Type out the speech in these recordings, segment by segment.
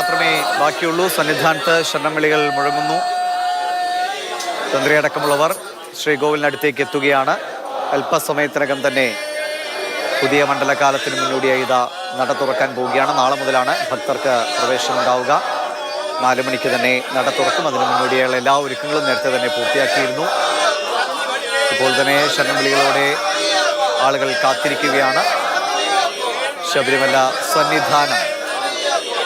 മാത്രമേ ബാക്കിയുള്ളൂ. സന്നിധാനത്ത് ശരണവിളികൾ മുഴങ്ങുന്നു. തന്ത്രിയടക്കമുള്ളവർ ശ്രീകോവിലിനടുത്തേക്ക് എത്തുകയാണ്. അല്പസമയത്തിനകം തന്നെ പുതിയ മണ്ഡലകാലത്തിന് മുന്നോടിയായി ഇതാ നട തുറക്കാൻ പോവുകയാണ്. നാളെ മുതലാണ് ഭക്തർക്ക് പ്രവേശനം ഉണ്ടാവുക നാല് മണിക്ക് തന്നെ നട തുറക്കും. അതിന് മുന്നോടിയായുള്ള എല്ലാ ഒരുക്കങ്ങളും നേരത്തെ തന്നെ പൂർത്തിയാക്കിയിരുന്നു. ഇപ്പോൾ തന്നെ ശരണവിളികളോടെ ആളുകൾ കാത്തിരിക്കുകയാണ്. ശബരിമല സന്നിധാനം.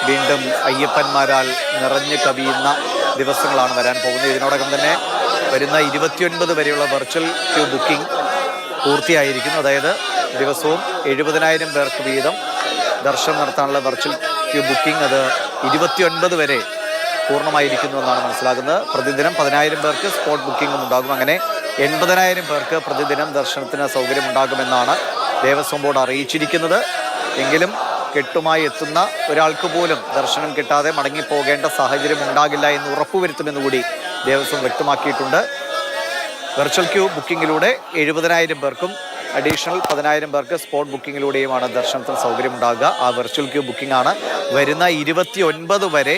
വീണ്ടും അയ്യപ്പന്മാരാൽ നിറഞ്ഞു കവിയുന്ന ദിവസങ്ങളാണ് വരാൻ പോകുന്നത്. ഇതിനോടകം തന്നെ വരുന്ന ഇരുപത്തിയൊൻപത് വരെയുള്ള വെർച്വൽ ക്യൂ ബുക്കിംഗ് പൂർത്തിയായിരിക്കുന്നു. അതായത് ദിവസവും എഴുപതിനായിരം പേർക്ക് വീതം ദർശനം നടത്താനുള്ള വെർച്വൽ ക്യൂ ബുക്കിംഗ് അത് ഇരുപത്തിയൊൻപത് വരെ പൂർണമായിരിക്കുന്നു എന്നാണ് മനസ്സിലാക്കുന്നത് പ്രതിദിനം പതിനായിരം പേർക്ക് സ്പോട്ട് ബുക്കിംഗും ഉണ്ടാകും. അങ്ങനെ എൺപതിനായിരം പേർക്ക് പ്രതിദിനം ദർശനത്തിന് സൗകര്യമുണ്ടാകുമെന്നാണ് ദേവസ്വം ബോർഡ് അറിയിച്ചിരിക്കുന്നത്. എങ്കിലും കെട്ടുമായി എത്തുന്ന ഒരാൾക്ക് പോലും ദർശനം കിട്ടാതെ മടങ്ങിപ്പോകേണ്ട സാഹചര്യം ഉണ്ടാകില്ല എന്ന് ഉറപ്പുവരുത്തുമെന്ന് കൂടി ദേവസ്വം വ്യക്തമാക്കിയിട്ടുണ്ട്. വെർച്വൽ ക്യൂ ബുക്കിങ്ങിലൂടെ എഴുപതിനായിരം പേർക്കും അഡീഷണൽ പതിനായിരം പേർക്ക് സ്പോട്ട് ബുക്കിങ്ങിലൂടെയുമാണ് ദർശനത്തിന് സൗകര്യമുണ്ടാകുക. ആ വെർച്വൽ ക്യൂ ബുക്കിംഗ് ആണ് വരുന്ന ഇരുപത്തി ഒൻപത് വരെ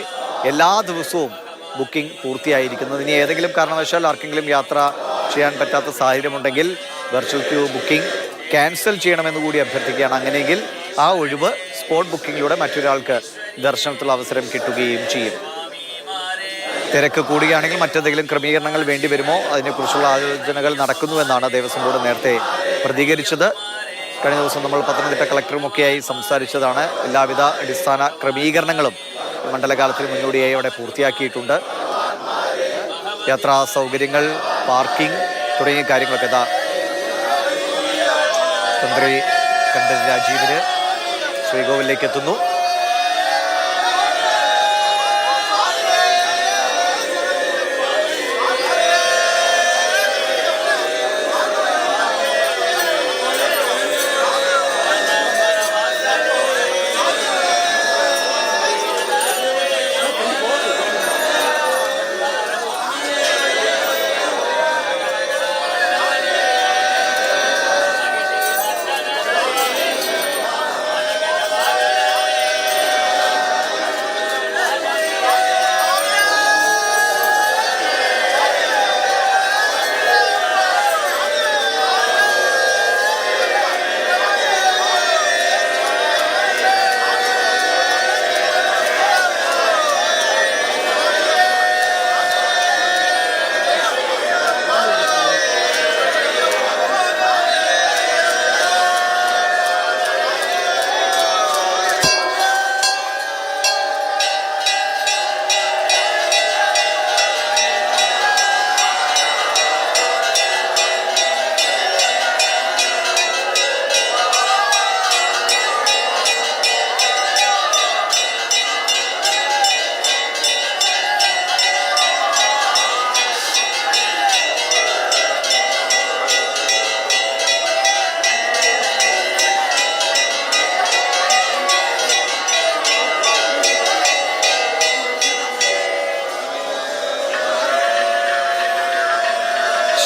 എല്ലാ ദിവസവും ബുക്കിംഗ് പൂർത്തിയായിരിക്കുന്നത്. ഇനി ഏതെങ്കിലും കാരണവശാൽ ആർക്കെങ്കിലും യാത്ര ചെയ്യാൻ പറ്റാത്ത സാഹചര്യമുണ്ടെങ്കിൽ വെർച്വൽ ക്യൂ ബുക്കിംഗ് ക്യാൻസൽ ചെയ്യണമെന്ന് കൂടി അഭ്യർത്ഥിക്കുകയാണ്. അങ്ങനെയെങ്കിൽ ആ ഒഴിവ് സ്പോട്ട് ബുക്കിങ്ങിലൂടെ മറ്റൊരാൾക്ക് ദർശനത്തിലുള്ള അവസരം കിട്ടുകയും ചെയ്യും. തിരക്ക് കൂടുകയാണെങ്കിൽ മറ്റെന്തെങ്കിലും ക്രമീകരണങ്ങൾ വേണ്ടി വരുമോ? അതിനെക്കുറിച്ചുള്ള ആലോചനകൾ നടക്കുന്നുവെന്നാണ് ദേവസ്വം ബോർഡ് നേരത്തെ പ്രതികരിച്ചത്. കഴിഞ്ഞ ദിവസം നമ്മൾ പത്തനംതിട്ട കളക്ടറുമൊക്കെയായി സംസാരിച്ചതാണ്. എല്ലാവിധ അടിസ്ഥാന ക്രമീകരണങ്ങളും മണ്ഡലകാലത്തിന് മുന്നോടിയായി അവിടെ പൂർത്തിയാക്കിയിട്ടുണ്ട്. യാത്രാ സൗകര്യങ്ങൾ പാർക്കിംഗ് തുടങ്ങിയ കാര്യങ്ങളൊക്കെ ഇതാ തന്ത്രി കണ്ഠൻ രാജീവിന് ശ്രീകോവിലേക്ക് എത്തുന്നു.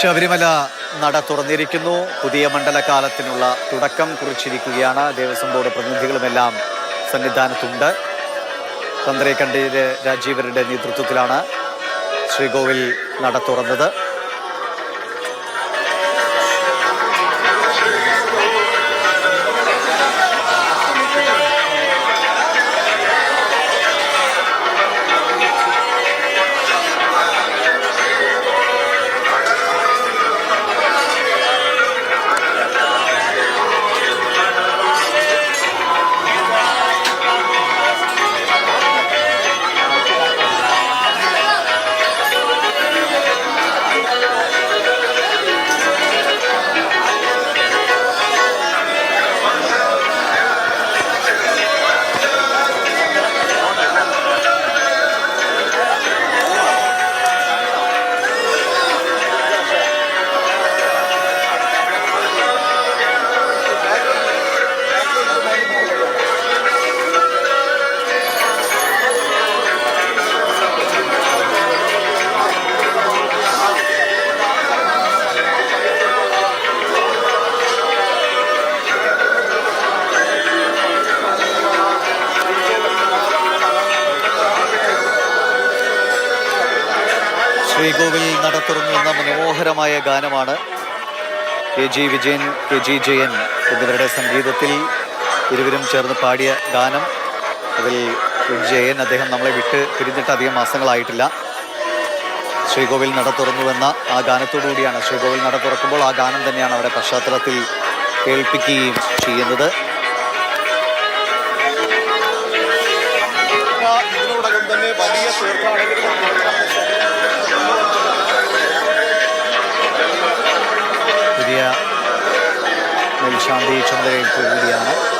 ശബരിമല നട തുറന്നിരിക്കുന്നു. പുതിയ മണ്ഡലകാലത്തിനുള്ള തുടക്കം കുറിച്ചിരിക്കുകയാണ്. ദേവസ്വം ബോർഡ് പ്രതിനിധികളുമെല്ലാം സന്നിധാനത്തുണ്ട്. തന്ത്രി കണ്ഠീര് രാജീവരുടെ നേതൃത്വത്തിലാണ് ശ്രീകോവിൽ നട തുറന്നത്. ശ്രീകോവിൽ നടത്തുറങ്ങുന്ന മനോഹരമായ ഗാനമാണ് K G Vijayan K G Jayan എന്നിവരുടെ സംഗീതത്തിൽ ഇരുവരും ചേർന്ന് പാടിയ ഗാനം. അതിൽ ജയൻ അദ്ദേഹം നമ്മളെ വിട്ട് പിരിഞ്ഞിട്ട് അധികം മാസങ്ങളായിട്ടില്ല. ശ്രീകോവിൽ നട തുറന്നുവെന്ന ആ ഗാനത്തോടുകൂടിയാണ് ശ്രീകോവിൽ നട തുറക്കുമ്പോൾ ആ ഗാനം തന്നെയാണ് അവരുടെ പശ്ചാത്തലത്തിൽ കേൾപ്പിക്കുകയും ചെയ്യുന്നത്. തന്നെ വലിയ തീർത്ഥാടകരും മേൽശാന്തി ചുമതലയേൽപ്പ് കൂടിയാണ്.